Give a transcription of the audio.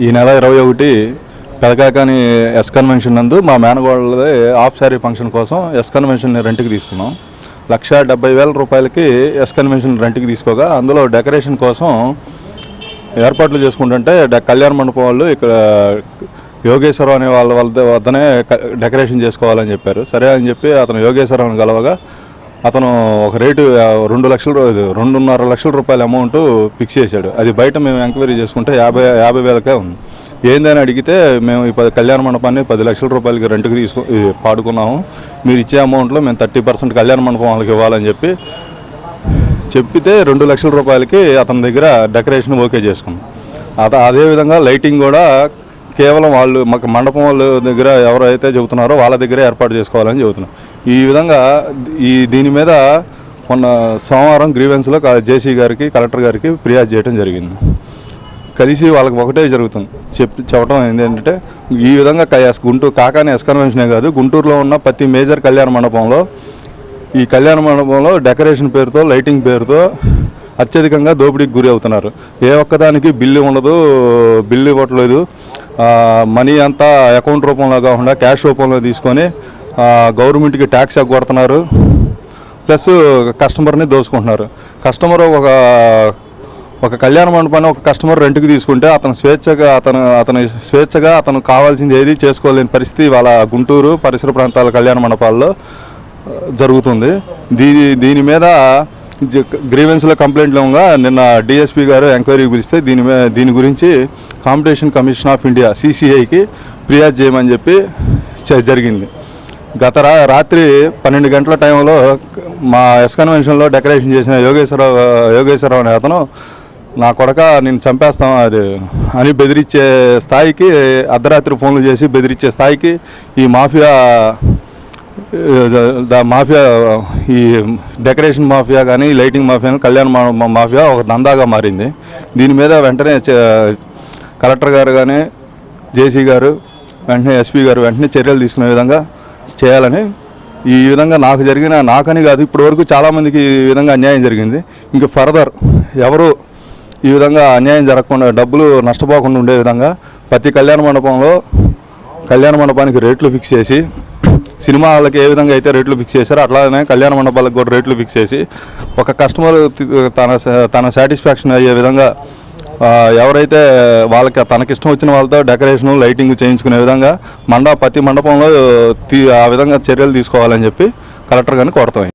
ఈ నెల ఇరవై ఒకటి పెదకాకాని ఎస్ కన్వెన్షన్ నందు మా మేనగోళ్ళది ఆఫ్ శారీ ఫంక్షన్ కోసం ఎస్ కన్వెన్షన్ రెంట్కి తీసుకున్నాం. లక్ష డెబ్బై వేల రూపాయలకి ఎస్ కన్వెన్షన్ రెంట్కి తీసుకోగా అందులో డెకరేషన్ కోసం ఏర్పాట్లు చేసుకుంటుంటే కళ్యాణ మండపం వాళ్ళు ఇక్కడ యోగేశ్వరం అనే వాళ్ళ వాళ్ళ వద్దనే క- డెకరేషన్ చేసుకోవాలని చెప్పారు. సరే అని చెప్పి అతను యోగేశ్వరం కలవగా అతను ఒక రేటు రెండు లక్షల రెండున్నర లక్షల రూపాయల అమౌంట్ ఫిక్స్ చేశాడు. అది బయట మేము ఎంక్వైరీ చేసుకుంటే యాభై యాభై వేలకే ఉంది. ఏందని అడిగితే మేము ఈ పది కళ్యాణ మండపాన్ని పది లక్షల రూపాయలకి రెంట్కి తీసుకు పాడుకున్నాము. మీరు ఇచ్చే అమౌంట్లో మేము థర్టీ పర్సెంట్ కళ్యాణ మండపం వాళ్ళకి ఇవ్వాలని చెప్పి చెప్పితే రెండు లక్షల రూపాయలకి అతని దగ్గర డెకరేషన్ ఓకే చేసుకున్నాం. అత అదేవిధంగా లైటింగ్ కూడా కేవలం వాళ్ళు మాకు మండపం వాళ్ళ దగ్గర ఎవరైతే చెబుతున్నారో వాళ్ళ దగ్గర ఏర్పాటు చేసుకోవాలని చెబుతున్నాం. ఈ విధంగా ఈ దీని మీద మొన్న సోమవారం గ్రీవెన్స్లో జేసీ గారికి కలెక్టర్ గారికి ఫిర్యాదు చేయడం జరిగింది. కలిసి వాళ్ళకి ఒకటే జరుగుతుంది. చెప్పి చెప్పడం ఏంటంటే ఈ విధంగా కయాస్ గుంటూరు కాకాని ఎస్ కన్వెన్షనే కాదు గుంటూరులో ఉన్న ప్రతి మేజర్ కళ్యాణ మండపంలో ఈ కళ్యాణ మండపంలో డెకరేషన్ పేరుతో లైటింగ్ పేరుతో అత్యధికంగా దోపిడీకి గురి అవుతున్నారు. ఏ ఒక్కదానికి బిల్లు ఉండదు బిల్లు ఇవ్వట్లేదు. మనీ అంతా అకౌంట్ రూపంలో కాకుండా క్యాష్ రూపంలో తీసుకొని గవర్నమెంట్కి ట్యాక్స్ ఎగ్గొడుతున్నారు. ప్లస్ కస్టమర్ని దోచుకుంటున్నారు. కస్టమర్ ఒక ఒక కళ్యాణ మండపాన్ని ఒక కస్టమర్ రెంట్కి తీసుకుంటే అతను స్వేచ్ఛగా అతను అతని స్వేచ్ఛగా అతను కావాల్సింది ఏది చేసుకోలేని పరిస్థితి వాళ్ళ గుంటూరు పరిసర ప్రాంతాల కళ్యాణ మండపాల్లో జరుగుతుంది. దీని దీని మీద గ్రీవెన్స్లో కంప్లైంట్ లేవుగా నిన్న డిఎస్పీ గారు ఎంక్వైరీకి పిలిస్తే దీని మీద దీని గురించి కాంపిటీషన్ కమిషన్ ఆఫ్ ఇండియా సిసిఐకి ఫిర్యాదు చేయమని చెప్పి జరిగింది. గత రా రాత్రి పన్నెండు గంటల టైంలో మా ఎస్ కన్వెన్షన్లో డెకరేషన్ చేసిన యోగేశ్వరరావు యోగేశ్వరరావు అనే అతను నా కొడక నేను చంపేస్తాం అది అని బెదిరించే స్థాయికి అర్ధరాత్రి ఫోన్లు చేసి బెదిరించే స్థాయికి ఈ మాఫియా ద మాఫియా ఈ డెకరేషన్ మాఫియా కానీ లైటింగ్ మాఫియా కానీ కళ్యాణ మా- మాఫియా ఒక దందాగా మారింది. దీని మీద వెంటనే కలెక్టర్ గారు కానీ జేసీ గారు వెంటనే ఎస్పీ గారు వెంటనే చర్యలు తీసుకునే విధంగా చేయాలని ఈ విధంగా నాకు జరిగిన నాకని కాదు ఇప్పటి వరకు చాలామందికి ఈ విధంగా అన్యాయం జరిగింది. ఇంకా ఫర్దర్ ఎవరు ఈ విధంగా అన్యాయం జరగకుండా డబ్బులు నష్టపోకుండా ఉండే విధంగా ప్రతి కళ్యాణ మండపంలో కళ్యాణ మండపానికి రేట్లు ఫిక్స్ చేసి సినిమా వాళ్ళకి ఏ విధంగా అయితే రేట్లు ఫిక్స్ చేశారో అట్లానే కళ్యాణ మండపాలకు కూడా రేట్లు ఫిక్స్ చేసి ఒక కస్టమర్ తన స- తన సాటిస్ఫాక్షన్ అయ్యే విధంగా ఎవరైతే వాళ్ళకి తనకిష్టం వచ్చిన వాళ్ళతో డెకరేషన్ లైటింగ్ చేయించుకునే విధంగా మండప ప్రతి మండపంలో తీ- ఆ విధంగా చర్యలు తీసుకోవాలని చెప్పి కలెక్టర్ గారిని కోరతాం